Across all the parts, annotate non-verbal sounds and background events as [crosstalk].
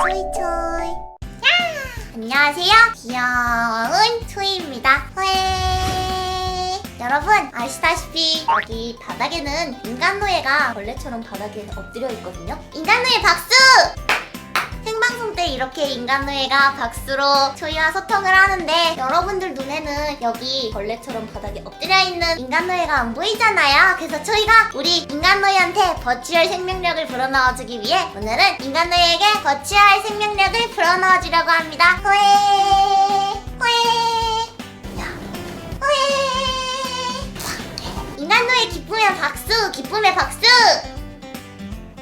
초이초이. 야! 안녕하세요. 귀여운 초이입니다. 호에 여러분 아시다시피 여기 바닥에는 인간노예가 벌레처럼 바닥에 엎드려 있거든요. 인간노예 박수! 때 이렇게 인간노예가 박수로 초이와 소통을 하는데 여러분들 눈에는 여기 벌레처럼 바닥에 엎드려 있는 인간노예가 안 보이잖아요. 그래서 초이가 우리 인간노예한테 버추얼 생명력을 불어넣어주기 위해 오늘은 인간노예에게 버추얼 생명력을 불어넣어주려고 합니다. 호에! 호에! 야! 호에! 인간노예 기쁨의 박수! 기쁨의 박수!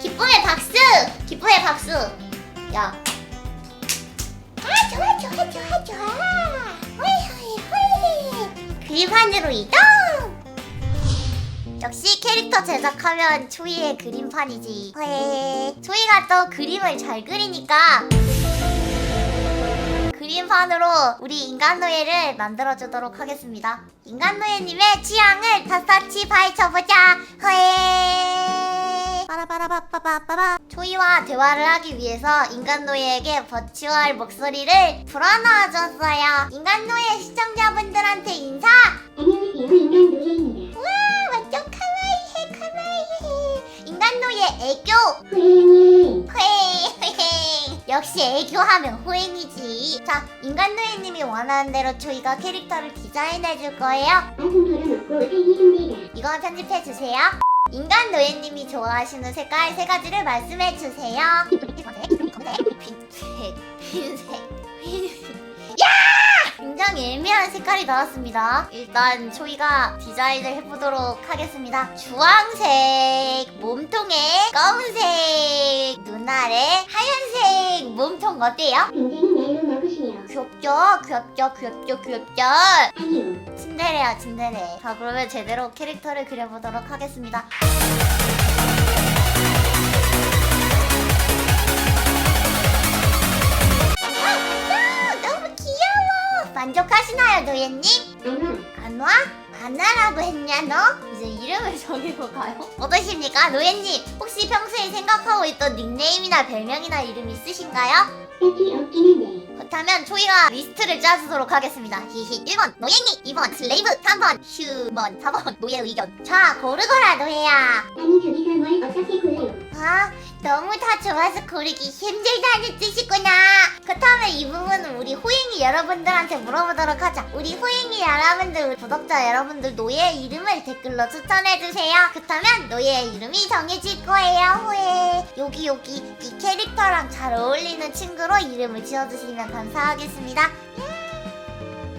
기쁨의 박수! 기쁨의 박수! 야. 그림판으로 이동. 역시 캐릭터 제작하면 초이의 그림판이지. 회. 초이가 또 그림을 잘 그리니까 그림판으로 우리 인간노예를 만들어주도록 하겠습니다. 인간노예님의 취향을 샅샅이 파헤쳐보자. 대화를 하기 위해서 인간노예에게 버추얼 목소리를 불어넣어줬어요. 인간노예 시청자분들한테 인사. 안녕하세요 인간노예입니다 와 완전 카와이해 카와이해. 인간노예 애교. 호랭이 호잉 [laughs] 역시 애교하면 호잉이지 자 인간노예님이 원하는 대로 초이가 캐릭터를 디자인해 줄 거예요 방송 털어놓고 생일입니다 이건 편집해 주세요 인간 노예님이 좋아하시는 색깔 세 가지를 말씀해 주세요! 굉장히 애매한 색깔이 나왔습니다 일단 초이가 디자인을 해보도록 하겠습니다 주황색 몸통에 검은색 눈알에 하얀색 몸통 어때요? 귀엽죠? 귀엽죠? 귀엽죠? 귀엽죠? 아니요 츤데레야 츤데레 자 그러면 제대로 캐릭터를 그려보도록 하겠습니다 아, 너무 귀여워 만족하시나요 노예님? 안 와? 안 와라고 했냐 너? 이제 이름을 [laughs] 정해고 가요? 어떠십니까 노예님 혹시 평소에 생각하고 있던 닉네임이나 별명이나 이름 있으신가요? 딱히 한데 그렇다면 초이가 리스트를 짜주도록 하겠습니다. 히히 1번 노예니 2번 슬레이브 3번 휴먼 4번 노예 의견 자 고르거라 노예야 아니 저기서 뭘 어떻게 골라요 아 너무 다 좋아서 고르기 힘들다는 뜻이구나 그렇다면 이 부분은 우리 여러분들한테 물어보도록 하자. 우리 호잉이 여러분들 구독자 여러분들 노예 이름을 댓글로 추천해주세요. 그렇다면 노예 이름이 정해질 거예요. 호에 여기 여기 이 캐릭터랑 잘 어울리는 친구로 이름을 지어주시면 감사하겠습니다.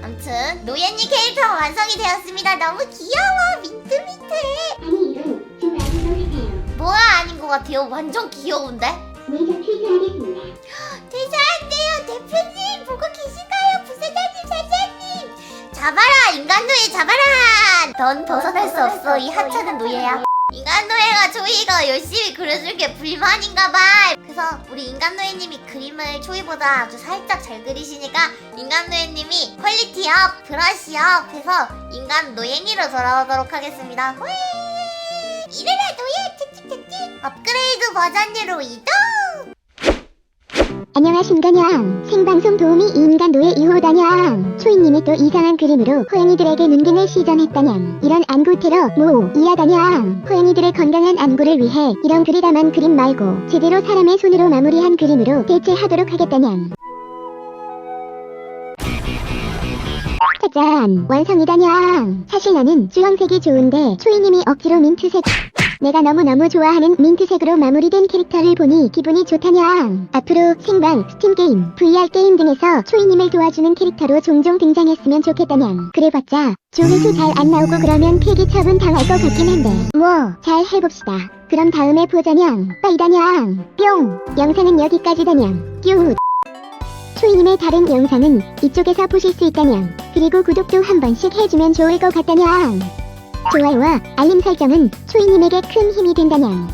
암튼 노예니 캐릭터 완성이 되었습니다. 너무 귀여워. 민트민트해 아니 이건 좀 아닌 것 같아요. 뭐야 아닌 것 같아요. 완전 귀여운데? 먼저 퇴사하겠습니다 [laughs] 잡아라 인간노예 잡아라. 넌 벗어날 수 없어. 이 하찮은 노예야. 인간노예가 조이가 열심히 그려줄 게 불만인가봐. 그래서 우리 인간노예님이 그림을 조이보다 아주 살짝 잘 그리시니까 인간노예님이 퀄리티업 브러쉬업 해서 인간노예니로 돌아오도록 하겠습니다. 호이! 이래라 노예 틱틱틱틱 업그레이드 버전으로 이동 안녕하신가냥 생방송 도우미 인간노예 2호다냥 초이님이 또 이상한 그림으로 호연이들에게 눈등을 시전했다냥. 이런 안구 테러 뭐 이하다냥 호연이들의 건강한 안구를 위해 이런 그리다만 그림 말고 제대로 사람의 손으로 마무리한 그림으로 대체하도록 하겠다냥 짜잔 완성이다냥 사실 나는 주황색이 좋은데 초이님이 억지로 민트색. 내가 너무너무 좋아하는 민트색으로 마무리된 캐릭터를 보니 기분이 좋다냥 앞으로 생방, 스팀게임, VR 게임 등에서 초이님을 도와주는 캐릭터로 종종 등장했으면 좋겠다냥 그래봤자 조회수 잘 안 나오고 그러면 폐기 처분 당할 것 같긴 한데. 뭐 잘 해봅시다. 그럼 다음에 보자냥. 빠이다냥. 뿅. 영상은 여기까지다냥. 뀨 초이님의 다른 영상은 이쪽에서 보실 수 있다냥 그리고 구독도 한 번씩 해주면 좋을 것 같다냥 좋아요와 알림 설정은 초이님에게 큰 힘이 된다냥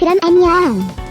그럼 안녕